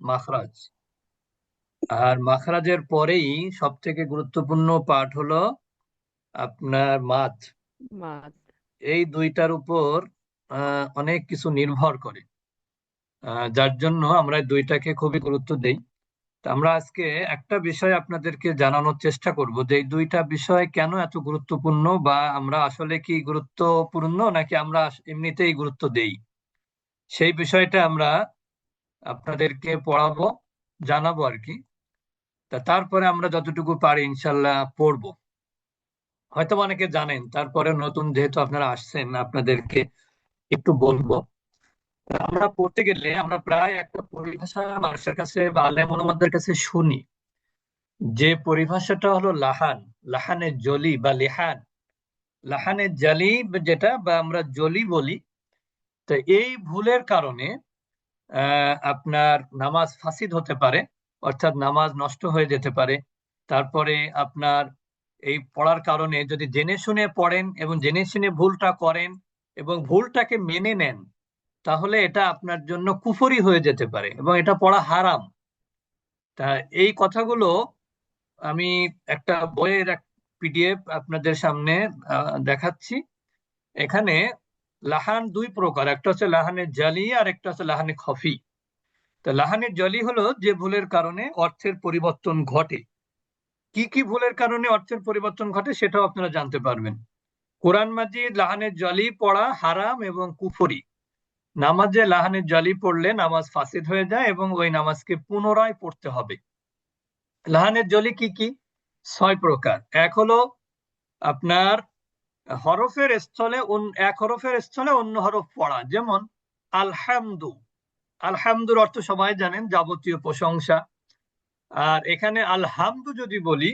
মাখরাজ। আর মাখরাজের পরেই সব থেকে গুরুত্বপূর্ণ পাঠ হলো আপনার মাদ এই দুইটার উপর অনেক কিছু নির্ভর করে। যার জন্য আমরা দুইটাকে খুবই গুরুত্ব দেই। তো আমরা আজকে একটা বিষয় আপনাদেরকে জানানোর চেষ্টা করব যে এই দুইটা বিষয় কেন এত গুরুত্বপূর্ণ বা আমরা আসলে কি গুরুত্বপূর্ণ নাকি আমরা এমনিতেই গুরুত্ব দেই? সেই বিষয়টা আমরা আপনাদেরকে পড়াবো, জানাব আর কি তা তারপরে আমরা যতটুকু পারি ইনশাল্লাহ পড়ব। হয়তো অনেকে জানেন, তারপরে নতুন যেহেতু আপনারা আসছেন, আপনাদেরকে একটু বলব। আমরা পড়তে গেলে আমরা প্রায় একটা পরিভাষা মানুষের কাছে বা আলেম ওলামাদের কাছে শুনি। যে পরিভাষাটা হলো লাহান লাহানের জলি বা লেহান। লাহানের জালি যেটা বা আমরা জলি বলি। তো এই ভুলের কারণে আপনার নামাজ ফাসিদ হতে পারে, অর্থাৎ নামাজ নষ্ট হয়ে যেতে পারে। তারপরে আপনার এই পড়ার কারণে যদি জেনে শুনে পড়েন এবং জেনে শুনে ভুলটা করেন এবং ভুলটাকে মেনে নেন, তাহলে এটা আপনার জন্য কুফরি হয়ে যেতে পারে এবং এটা পড়া হারাম। তা এই কথাগুলো আমি একটা বইয়ের এক পিডিএফ আপনাদের সামনে দেখাচ্ছি। এখানে লাহান দুই প্রকার, একটা হচ্ছে লাহানের জালি আর একটা হচ্ছে লাহানে খফি। তো লাহানের জালি হলো যে ভুলের কারণে অর্থের পরিবর্তন ঘটে। কি কি ভুলের কারণে অর্থের পরিবর্তন ঘটে সেটাও আপনারা জানতে পারবেন। কোরআন মাজিদ, লাহানের জালি পড়া হারাম এবং কুফরি। নামাজে লাহানের জালি পড়লে নামাজ ফাসিদ হয়ে যায় এবং ওই নামাজকে পুনরায় পড়তে হবে। লাহানের জলি কি কি? ছয় প্রকার। এক হলো আপনার হরফের স্থলে এক হরফের স্থলে অন্য হরফ পড়া। যেমন, আলহামদু। আলহামদুর অর্থ সবাই জানেন, যাবতীয় প্রশংসা। আর এখানে আলহামদু যদি বলি,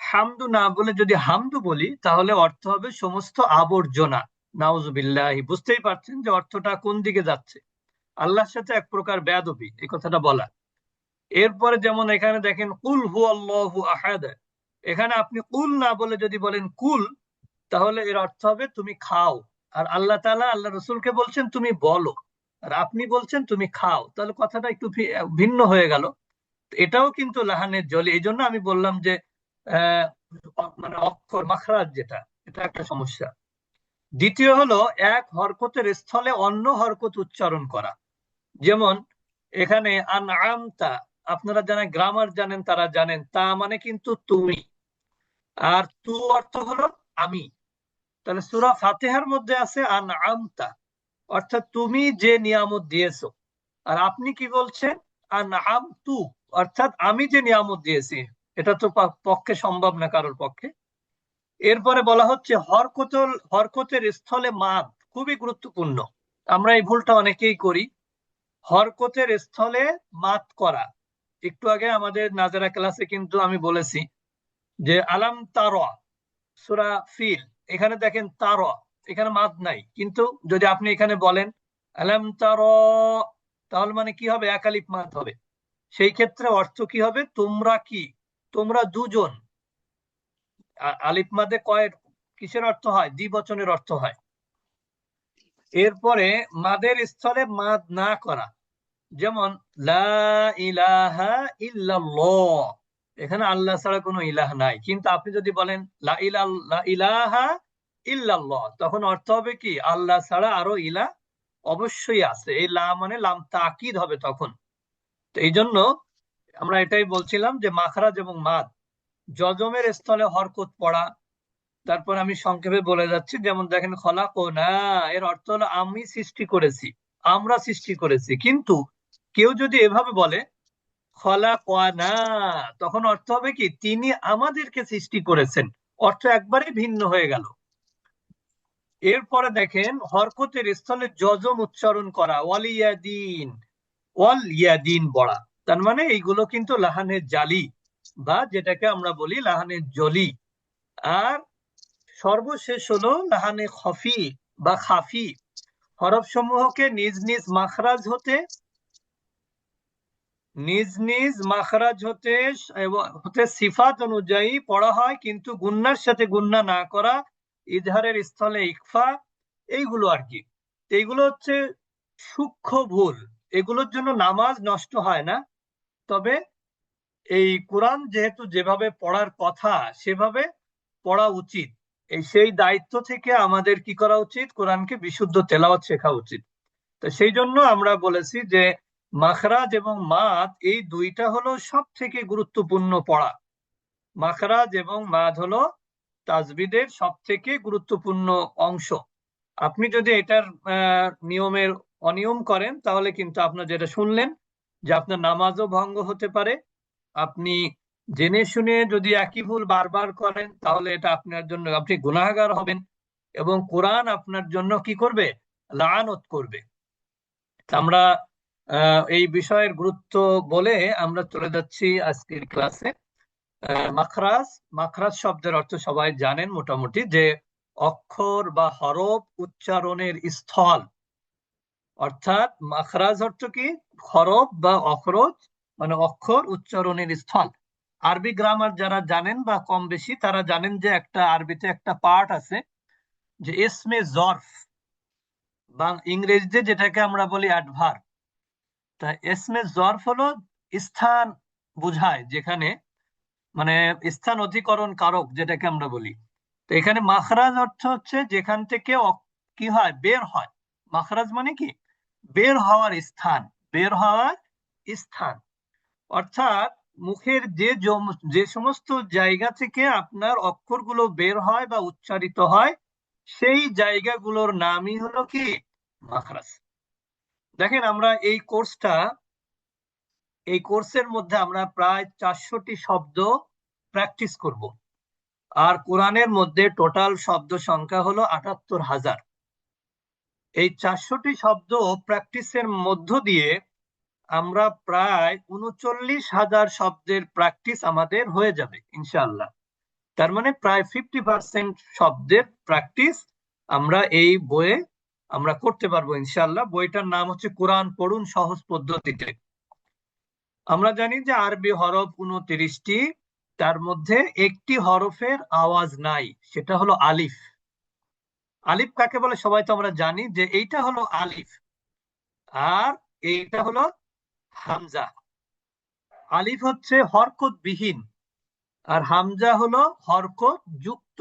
হামদু না বলে যদি হামদু বলি, তাহলে অর্থ হবে সমস্ত আবর্জনা। নাউজুবিল্লাহি। বুঝতেই পারছেন যে অর্থটা কোন দিকে যাচ্ছে? আল্লাহর সাথে এক প্রকার বেয়াদবি, এই কথাটা বলা। এরপরে যেমন এখানে দেখেন, কুল হু আল্লাহু আহাদ। এখানে আপনি কুল না বলে যদি বলেন, কুল তাহলে এর অর্থ হবে তুমি খাও। আর আল্লাহ তাআলা, আল্লাহ রসুলকে বলছেন, তুমি বলো। আর আপনি বলছেন, তুমি খাও। তাহলে কথাটা একটু ভিন্ন হয়ে গেল। এটাও কিন্তু লাহানের জলে। এই জন্য আমি বললাম যে মানে অক্ষর মাখরাজ যেটা, এটা একটা সমস্যা। দ্বিতীয় হলো, এক হরকতের স্থলে অন্য হরকত উচ্চারণ করা। যেমন, এখানে আনআমতা, আপনারা যারা গ্রামার জানেন তারা জানেন। তা মানে কিন্তু তুমি। আর তু অর্থ হলো আমি। তাহলে সূরা ফাতিহার মধ্যে আছে আনআমতা। অর্থাৎ তুমি যে নিয়ামত দিয়েছ। আর আপনি কি বলছেন? আনআমতু। অর্থাৎ আমি যে নিয়ামত দিয়েছি। এটা তো পক্ষে সম্ভব না কারোর পক্ষে। এরপরে বলা হচ্ছে হরকতল হরকতের স্থলে মাদ। খুবই গুরুত্বপূর্ণ। আমরা এই ভুলটা অনেকেই করি। হরকতের স্থলে মাত করা। একটু আগে আমাদের নাজারা ক্লাসে কিন্তু আমি বলেছি যে আলাম তারা সুরা ফিল। এখানে দেখেন তারা, এখানে মাদ নাই। কিন্তু যদি আপনি এখানে বলেন, আলাম তারা তাহলে মানে কি হবে? একালিপ মাদ হবে। সেই ক্ষেত্রে অর্থ কি হবে? তোমরা কি? তোমরা দুজন। আ- আলিফ মাদে কয়ের কিসের অর্থ হয়? দ্বিবচনের অর্থ হয়। এরপরে মাদের স্থলে মাদ না করা। যেমন, লা ইলাহা ইল্লাল্লাহ এখানে আল্লাহ ছাড়া কোনো ইলাহ নাই। কিন্তু আপনি যদি বলেন ইলাহা ইল্লাল্লাহ তখন অর্থ হবে কি? আল্লাহ ছাড়া আরও ইলাহ অবশ্যই আছে। এই লা মানে লাম তাকিদ হবে তখন। তো এই জন্য আমরা এটাই বলছিলাম যে মাখরাজ এবং মাদ, যজমের স্থলে হরকত পড়া। তারপর আমি সংক্ষেপে বলে যাচ্ছি, যেমন দেখেন খলাক না এর অর্থ হলো, আমি সৃষ্টি করেছি, আমরা সৃষ্টি করেছি। কিন্তু কেউ যদি এভাবে বলে খলাক না তখন অর্থ হবে কি, তিনি আমাদেরকে সৃষ্টি করেছেন। অর্থ একবারে ভিন্ন হয়ে গেল। এরপরে দেখেন, হরকতের স্থলে যজম উচ্চারণ করা, ওয়ালিয়াদিন ওয়াল ইয়াদিন বড়া। তার মানে এইগুলো কিন্তু লাহানের জালি, বা যেটাকে আমরা বলি লাহানের জলি। আর সর্বশেষ হলো লাহানে খফি বা খাফি। হরফ সমূহকে নিজ নিজ মাখরাজ হতে নিজ নিজ মাখরাজ হতে হতে সিফাত অনুযায়ী পড়া হয়, কিন্তু গুন্নার সাথে গুন্না না করা, ইজহারের স্থলে ইকফা, এইগুলো আর কি। এইগুলো হচ্ছে সূক্ষ্ম ভুল। এগুলোর জন্য নামাজ নষ্ট হয় না। তবে এই কোরআন যেহেতু যেভাবে পড়ার কথা, সেভাবে পড়া উচিত। এই সেই দায়িত্ব থেকে আমাদের কি করা উচিত? কোরআনকে বিশুদ্ধ তেলাওয়াত শেখা উচিত। তো সেই জন্য আমরা বলেছি যে মাখরাজ এবং মাদ এই দুইটা হলো সব থেকে গুরুত্বপূর্ণ পড়া। মাখরাজ এবং মাদ হলো তাজবিদের সব থেকে গুরুত্বপূর্ণ অংশ। আপনি যদি এটার নিয়মের অনিয়ম করেন, তাহলে কিন্তু আপনার যেটা শুনলেন, যে আপনার নামাজও ভঙ্গ হতে পারে। আপনি জেনে শুনে যদি একই ভুল বারবার করেন, তাহলে এটা আপনার জন্য, আপনি গুনাহগার হবেন এবং কোরআন আপনার জন্য কি করবে? লানত করবে। আমরা এই বিষয়ের গুরুত্ব বলে আমরা চলে যাচ্ছি আজকের ক্লাসে। মাখরাজ মাখরাজ শব্দের অর্থ সবাই জানেন মোটামুটি যে অক্ষর বা হরফ উচ্চারণের স্থল। অর্থাৎ মাখরাজ অর্থ কি? হরফ বা অখরজ মানে অক্ষর উচ্চারণের স্থল। আরবি গ্রামার যারা জানেন বা কম বেশি, তারা জানেন যে একটা আরবিতে একটা পার্ট আছে যে এসমে জর্ফ বা ইংরেজিতে যেটাকে আমরা বলি অ্যাডভার তা এসমে জর্ফ হলো স্থান বুঝায়, যেখানে মানে স্থান অধিকরণ কারক যেটাকে আমরা বলি। তো এখানে মাখরাজ অর্থ হচ্ছে যেখান থেকে কি হয়? বের হয়। মাখরাজ মানে কি? বের হওয়ার স্থান, বের হওয়ার স্থান। অর্থাৎ মুখের যে যে সমস্ত জায়গা থেকে আপনার অক্ষরগুলো বের হয় বা উচ্চারিত হয়, সেই জায়গাগুলোর নামই হলো কি? মাখরাজ। দেখেন আমরা এই কোর্সটা, এই কোর্সের মধ্যে আমরা প্রায় চারশোটি শব্দ প্র্যাকটিস করব। আর কোরআনের মধ্যে টোটাল শব্দ সংখ্যা হলো আটাত্তর হাজার। এই চারশোটি শব্দ প্র্যাকটিসের মধ্য দিয়ে আমরা প্রায় উনচল্লিশ হাজার শব্দের প্র্যাকটিস আমাদের হয়ে যাবে ইনশাল্লাহ তার মানে প্রায় ফিফটি পার্সেন্ট শব্দের প্র্যাকটিস আমরা এই বইয়ে আমরা করতে পারব ইনশাল্লাহ বইটার নাম হচ্ছে কোরআন পড়ুন, সহজ পদ্ধতিতে। আমরা জানি যে আরবি হরফ উনত্রিশটি তার মধ্যে একটি হরফের আওয়াজ নাই, সেটা হলো আলিফ। আলিফ কাকে বলে? সবাই তো আমরা জানি যে এইটা হলো আলিফ, আর এইটা হলো হামজা। আলিফ হচ্ছে হরকত বিহীন আর হামজা হলো হরকত যুক্ত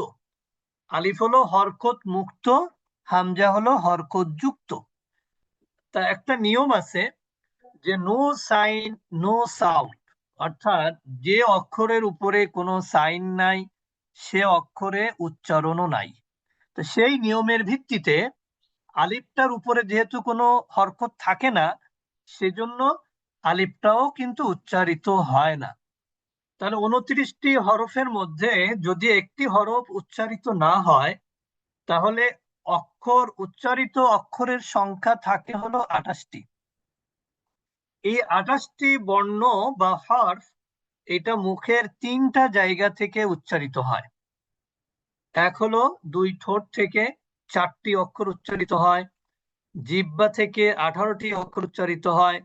আলিফ হলো হরকত মুক্ত হামজা হলো হরকত যুক্ত। তা একটা নিয়ম আছে যে নো সাইন নো সাউন্ড অর্থাৎ যে অক্ষরের উপরে কোনো সাইন নাই, সে অক্ষরে উচ্চারণও নাই। তো সেই নিয়মের ভিত্তিতে আলিফটার উপরে যেহেতু কোনো হরকত থাকে না, সেজন্য আলিফটাও কিন্তু উচ্চারিত হয় না। তাহলে উনত্রিশটি হরফের মধ্যে যদি একটি হরফ উচ্চারিত না হয়, তাহলে অক্ষর, উচ্চারিত অক্ষরের সংখ্যা থাকে হলো আঠাশটি। এই আঠাশটি বর্ণ বা হরফ, এটা মুখের তিনটা জায়গা থেকে উচ্চারিত হয়। এক হলো দুই ঠোঁট থেকে চারটি অক্ষর উচ্চারিত হয়, জিব্বা থেকে আঠারোটি অক্ষর উচ্চারিত হয়,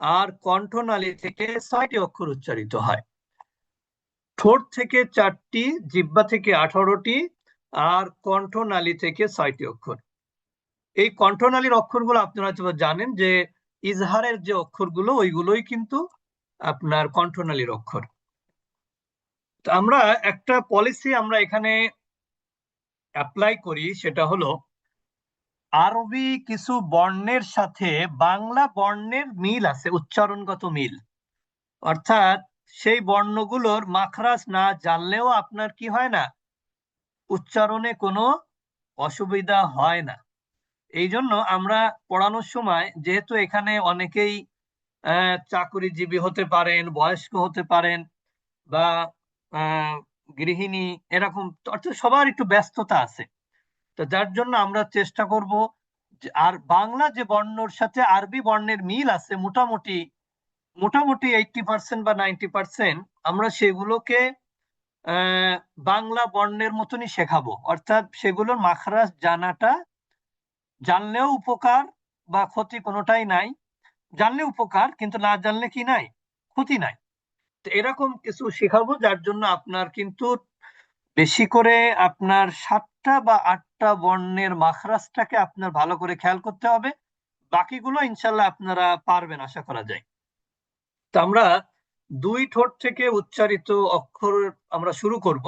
আর কণ্ঠনালী থেকে ছয়টি অক্ষর উচ্চারিত হয়। ঠোঁট থেকে চারটি, জিব্বা থেকে আঠারোটি আর কণ্ঠনালী থেকে ছয়টি অক্ষর। এই কণ্ঠনালীর অক্ষরগুলো আপনারা জানেন যে ইজহারের যে অক্ষরগুলো, ওইগুলোই কিন্তু আপনার কণ্ঠনালীর অক্ষর। আমরা একটা পলিসি আমরা এখানে অ্যাপ্লাই করি, সেটা হলো আরবি কিছু বর্ণের সাথে বাংলা বর্ণের মিল আছে, উচ্চারণগত মিল। অর্থাৎ সেই বর্ণগুলোর মাখরাজ না জানলেও আপনার কি হয় না উচ্চারণে কোনো অসুবিধা হয় না। এই জন্য আমরা পড়ানোর সময়, যেহেতু এখানে অনেকেই চাকরিজীবী হতে পারেন, বয়স্ক হতে পারেন বা গৃহিণী, এরকম অর্থাৎ সবার একটু ব্যস্ততা আছে। তো যার জন্য আমরা চেষ্টা করব আর বাংলা যে বর্ণর সাথে আরবি বর্ণের মিল আছে, মোটামুটি মোটামুটি এইটটি পার্সেন্ট বা নাইনটি পার্সেন্ট আমরা সেগুলোকে বাংলা বর্ণের মতনই শেখাবো। অর্থাৎ সেগুলোর মাখরাজ জানাটা জানলেও উপকার বা ক্ষতি কোনোটাই নাই। জানলে উপকার, কিন্তু না জানলে কি নাই? ক্ষতি নাই। তো এরকম কিছু শেখাবো, যার জন্য আপনার কিন্তু বেশি করে আপনার সাতটা বা আটটা বর্ণের মাখরাজটাকে আপনার ভালো করে খেয়াল করতে হবে। বাকিগুলো ইনশাল্লাহ আপনারা পারবেন, আশা করা যায়। তো আমরা দুই ঠোঁট থেকে উচ্চারিত অক্ষর আমরা শুরু করব।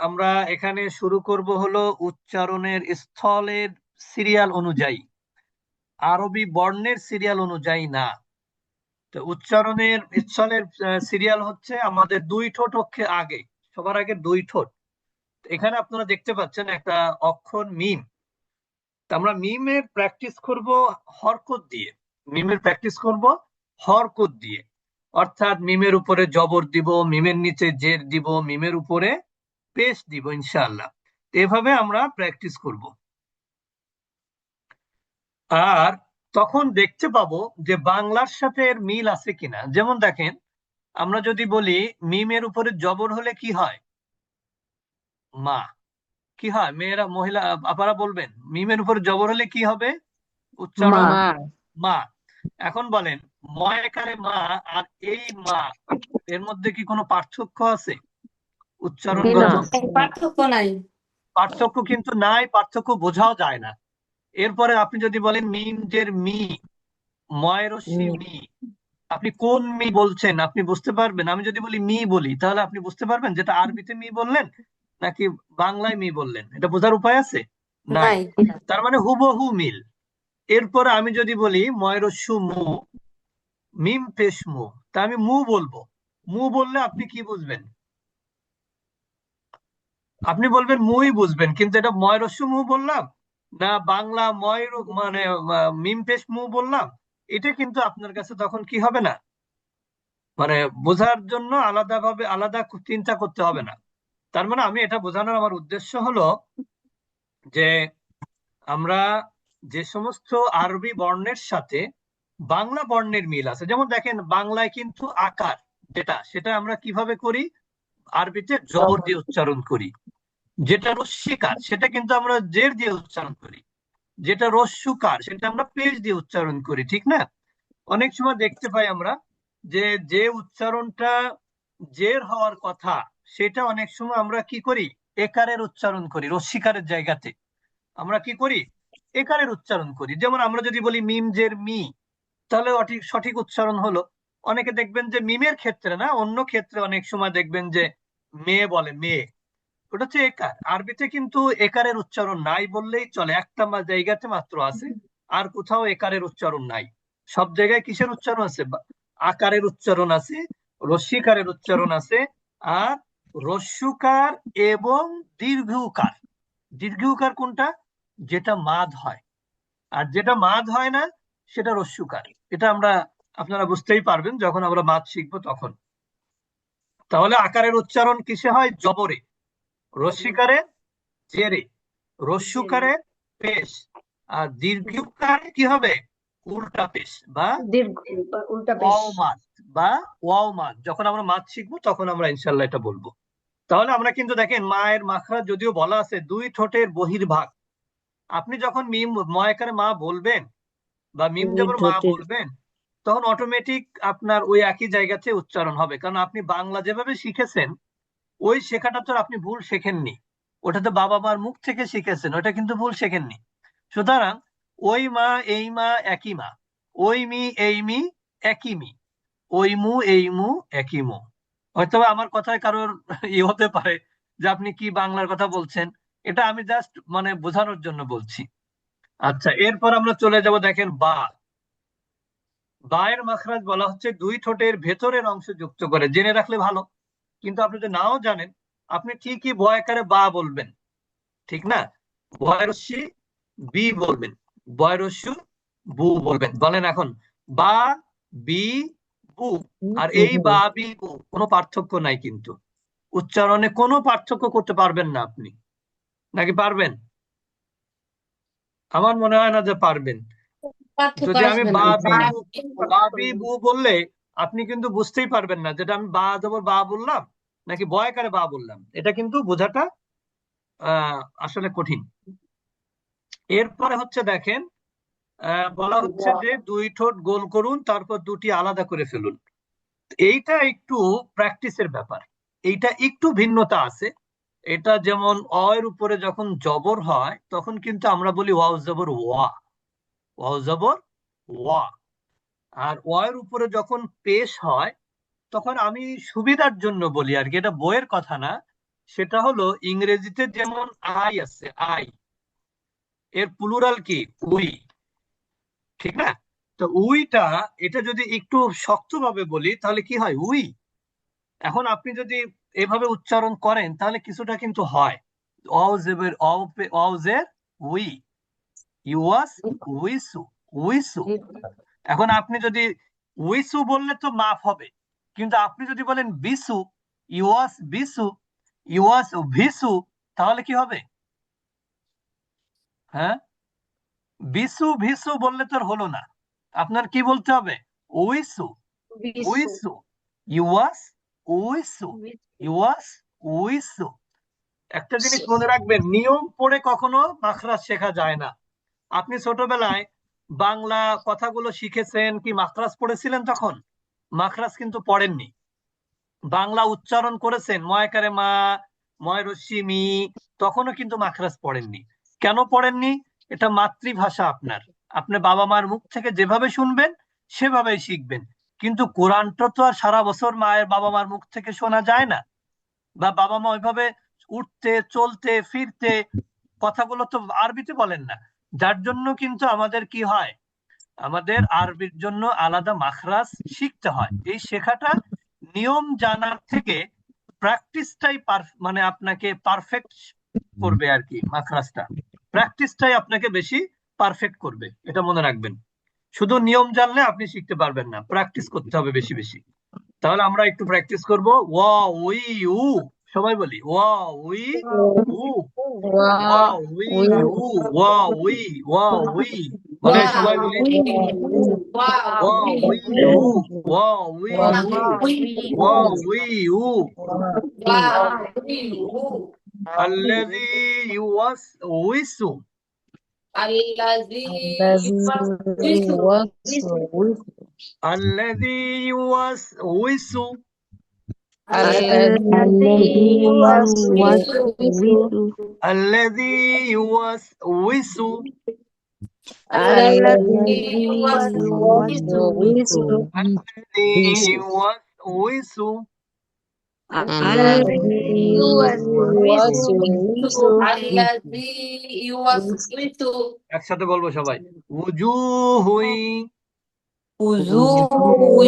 আমরা এখানে শুরু করব হলো উচ্চারণের স্থলের সিরিয়াল অনুযায়ী। আরবি বর্ণের সিরিয়াল অনুযায়ী না। তো উচ্চারণের স্থলের সিরিয়াল হচ্ছে আমাদের দুই ঠোঁট অক্ষে আগে, সবার আগে দুই ঠোঁট। এখানে আপনারা দেখতে পাচ্ছেন একটা অক্ষর মিম। আমরা মিমের প্র্যাকটিস করব হরকত দিয়ে। মিমের প্র্যাকটিস করব হরকত দিয়ে। অর্থাৎ মিমের উপরে জবর দিব মিমের নিচে জের দিব মিমের উপরে পেশ দিব ইনশাআল্লাহ। এভাবে আমরা প্র্যাকটিস করব। আর তখন দেখতে পাবো যে বাংলার সাথে এর মিল আছে কিনা। যেমন দেখেন আমরা যদি বলি মিমের উপরে জবর হলে কি হয়? মা। কি হয়? মেয়েরা মহিলা আপারা বলবেন মিমের উপরে জবর হলে কি হবে? উচ্চারণ মা। এখন বলেন ময়কারে মা আর এই মা এর মধ্যে কি কোনো পার্থক্য আছে? উচ্চারণগত পার্থক্য নাই। পার্থক্য কিন্তু নাই পার্থক্য বোঝাও যায় না। এরপরে আপনি যদি বলেন মিম জের মি ময়রসি মি। মি আপনি কোন মি বলছেন? আপনি বুঝতে পারবেন? আমি যদি বলি মি বলি তাহলে আপনি বুঝতে পারবেন যেটা আরবিতে মি বললেন নাকি বাংলায় মি বললেন? এটা বোঝার উপায় আছে? নাই। তার মানে হুবহু মিল। এরপরে আমি যদি বলি ময়রস্যু মু মিম পেশ মু। তা আমি মু বলব। মু বললে আপনি কি বুঝবেন? আপনি বলবেন মুই বুঝবেন, কিন্তু এটা ময়রস্যু মু বললাম? না বাংলা ময়ূর মানে মিম পেশ মু বললাম? এটা কিন্তু আপনার কাছে তখন কি হবে না? মানে বোঝার জন্য আলাদাভাবে, আলাদা চিন্তা করতে হবে না। তার মানে আমি এটা বোঝানোর আমার উদ্দেশ্য হলো যে আমরা যে সমস্ত আরবি বর্ণের সাথে বাংলা বর্ণের মিল আছে। যেমন দেখেন, বাংলায় কিন্তু আকার যেটা, সেটা আমরা কীভাবে করি? আরবিতে জবর দিয়ে উচ্চারণ করি। যেটা রস্যিকার সেটা কিন্তু আমরা জের দিয়ে উচ্চারণ করি। যেটা রস্যুকার সেটা আমরা পেশ দিয়ে উচ্চারণ করি, ঠিক না? অনেক সময় দেখতে পাই আমরা যে যে উচ্চারণটা জের হওয়ার কথা, সেটা অনেক সময় আমরা কি করি? একারের উচ্চারণ করি রস্যিকারের জায়গাতে। আমরা কি করি? একারের উচ্চারণ করি। যেমন আমরা যদি বলি মিম জের মি তাহলে সঠিক উচ্চারণ হলো। অনেকে দেখবেন যে মিমের ক্ষেত্রে না, অন্য ক্ষেত্রে অনেক সময় দেখবেন যে মেয়ে বলে মেয়ে ওটা হচ্ছে একার। আরবিতে কিন্তু একারের উচ্চারণ নাই বললেই চলে। একটা জায়গাতে মাত্র আছে। আর কোথাও একারের উচ্চারণ নাই। সব জায়গায় কিসের উচ্চারণ আছে? আকারের উচ্চারণ আছে রস্যিকারের উচ্চারণ আছে, আর রস্যুকার এবং দীর্ঘকার। দীর্ঘকার কোনটা? যেটা মাদ হয়। আর যেটা মাদ হয় না সেটা রস্যুকার এটা আমরা আপনারা বুঝতেই পারবেন যখন আমরা মাছ শিখব তখন। তাহলে আকারের উচ্চারণ কিসে হয়? জবরে। রস্যিকারে জেরে। রস্যুকারে পেশ। আর দীর্ঘকারে কি হবে? উল্টা পেশ বা উল্টা পেশ। বা ওয়াও মাদ যখন আমরা মাছ শিখব তখন আমরা ইনশাল্লাহ এটা বলব। তাহলে আমরা কিন্তু দেখেন মায়ের মাখরা যদিও বলা আছে দুই ঠোঁটের বহির্ভাগ। আপনি যখন মিম ময়াকারে মা বলবেন বা মিম জবর মা বলবেন তখন অটোমেটিক আপনার ওই একই জায়গাতে উচ্চারণ হবে। কারণ আপনি বাংলা যেভাবে শিখেছেন ওই শেখাটা তো আপনি ভুল শেখেননি। ওটা তো বাবা মার মুখ থেকে শিখেছেন ওটা কিন্তু ভুল শেখেননি। সুতরাং ওই মা এই মা একই মা। ওই মি এই মি একই মি। ওই মু এই মু একই মু। হয়তো আমার কথায় কারোর ই হতে পারে যে আপনি কি বাংলার কথা বলছেন। এটা আমি জাস্ট মানে বোঝানোর জন্য বলছি। আচ্ছা এরপর আমরা চলে যাব দেখেন বা। বায়ের মাখরাজ বলা হচ্ছে দুই ঠোঁটের ভেতরের অংশ যুক্ত করে। জেনে রাখলে ভালো। কিন্তু আপনি যদি নাও জানেন আপনি ঠিকই বয়াকারে বা বলবেন। ঠিক না? বয়রস্যি বি বলবেন। বয়রস্যু বু বলবেন। বলেন এখন বা বি বু। আর এই বা বি বু কোনো পার্থক্য নাই কিন্তু। উচ্চারণে কোনো পার্থক্য করতে পারবেন না আপনি। নাকি পারবেন? আমার মনে হয় না যে পারবেন। যদি আমি না। বা বললে আপনি কিন্তু বুঝতেই পারবেন না যেটা আমি বা জবর বা বললাম নাকি বয়কারে বা বললাম এটা কিন্তু বোঝাটা আসলে কঠিন। এরপরে হচ্ছে দেখেন আহ, বলা হচ্ছে যে দুই ঠোঁট গোল করুন তারপর দুটি আলাদা করে ফেলুন। এইটা একটু প্র্যাকটিসের ব্যাপার। এইটা একটু ভিন্নতা আছে। এটা যেমন অ এর উপরে যখন জবর হয়, তখন কিন্তু আমরা বলি ওয়াও জবর ওয়া। ওয়াও জবর ওয়া। আর ওয়ের উপরে যখন পেশ হয়, তখন আমি সুবিধার জন্য বলি আর কি, এটা বইয়ের কথা না। সেটা হলো ইংরেজিতে যেমন আই আছে, আই। এর প্লুরাল কি? উই। ঠিক না? তো উইটা, এটা যদি একটু শক্তভাবে বলি, তাহলে কি হয়? উই। এখন আপনি যদি এভাবে উচ্চারণ করেন তাহলে কিছুটা কিন্তু হয়। অজেবের অজের উই। ইউয়াস উইসু উইসু এখন আপনি যদি উইসু বললে তো মাফ হবে কিন্তু আপনি যদি বলেন বিসু ইউয়াস বিসু ইউয়াস ভিসু তাহলে কি হবে? হ্যাঁ? বিসু ভিসু বললে তো আর হলো না। আপনার কি বলতে হবে? উইসু উইসু ইউয়াস উইসু ইউয়াস উইসু। একটা জিনিস মনে রাখবেন নিয়ম পড়ে কখনো মাখরাজ শেখা যায় না। আপনি ছোটবেলায় বাংলা কথাগুলো শিখেছেন কি মাখরাজ পড়েছিলেন তখন? মাখরাজ কিন্তু পড়েননি। বাংলা উচ্চারণ করেছেন ময়কারে মা ময় রশ্মি মি তখনও কিন্তু মাখরাজ পড়েননি। কেন পড়েননি? এটা মাতৃভাষা আপনার। আপনি বাবা মার মুখ থেকে যেভাবে শুনবেন সেভাবেই শিখবেন। কিন্তু কোরআনটা তো আর সারা বছর মায়ের বাবা মার মুখ থেকে শোনা যায় না। বা বাবা মা ওইভাবে উঠতে, চলতে, ফিরতে কথাগুলো তো আরবিতে বলেন না। যার জন্য কিন্তু আমাদের কি হয়? আমাদের আরবির জন্য আলাদা মাখরাজ শিখতে হয়। এই শেখাটা নিয়ম জানার থেকে প্র্যাকটিসটাই মানে আপনাকে পারফেক্ট করবে আর কি মাখরাজটা। প্র্যাকটিসটাই আপনাকে বেশি পারফেক্ট করবে। এটা মনে রাখবেন। শুধু নিয়ম জানলে আপনি শিখতে পারবেন না প্র্যাকটিস করতে হবে বেশি বেশি তাহলে আমরা একটু প্র্যাকটিস করব ওয়া উই উ সবাই বলি ওয়া উই উ ওয়া উই উ ওয়া উই ওয়া উই বলে সবাই বলি ওয়া উই উ ওয়া উই উ ওয়া উই উ الذي يوسوس الذي الذي يوسوس الذي يوسوس الذي يوسوس الذي يوسوس একসাথে বলবো সবাই উজুহুই وجوه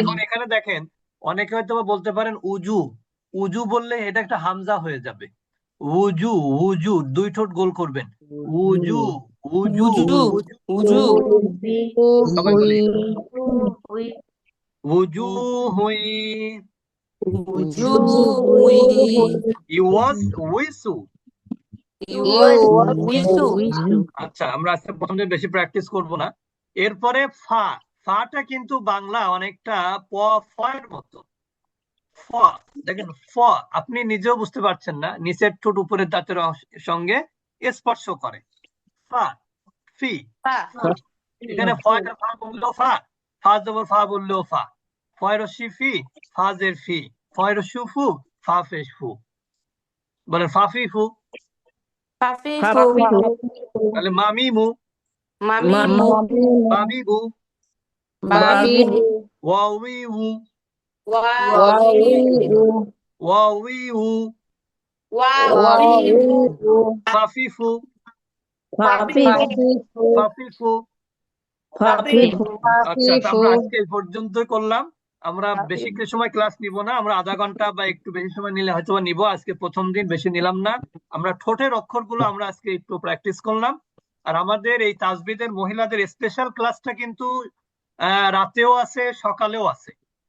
এখন এখানে দেখেন অনেকে হয়তো বা বলতে পারেন উজু উজু বললে এটা একটা হামজা হয়ে যাবে উজু উজু দুই ঠোঁট গোল করবেন উজু উজু وجوه সবাই বলি উজু হুই আচ্ছা আমরা প্রথমে বেশি প্র্যাকটিস করব না। এরপরে ফা। ফাটা কিন্তু বাংলা অনেকটা প ফ মতো। ফ দেখেন ফ আপনি নিজেও বুঝতে পারছেন না। নিচের ঠোঁট উপরের দাঁতের সঙ্গে স্পর্শ করে। ফা ফি। এখানে ফ এটা ফা বললেও ফা। ফা জবর ফা বললেও ফা। ফয়ের ফি। ফাজের ফি। ফয়ের সুফু ফু বলেন ফাফি তাহলে মামিমু মামিমু ওয়াউইউ ওয়াউইউ ওয়াউইউ ফাফিফু ফাফিফু ফাফিফু আচ্ছা আজকে পর্যন্ত করলাম আমরা বেশি কিছু সময় ক্লাস নিব না আমরা আধা ঘণ্টা বা একটু বেশি সময় নিলে হয়তো নিব আজকে প্রথম দিন বেশি নিলাম না। আমরা ঠোঁটের অক্ষরগুলো আমরা আজকে একটু প্র্যাকটিস করলাম। আর আমাদের এই তাজবিদের মহিলাদের স্পেশাল ক্লাসটা কিন্তু আহ রাতেও আছে সকালেও আছে।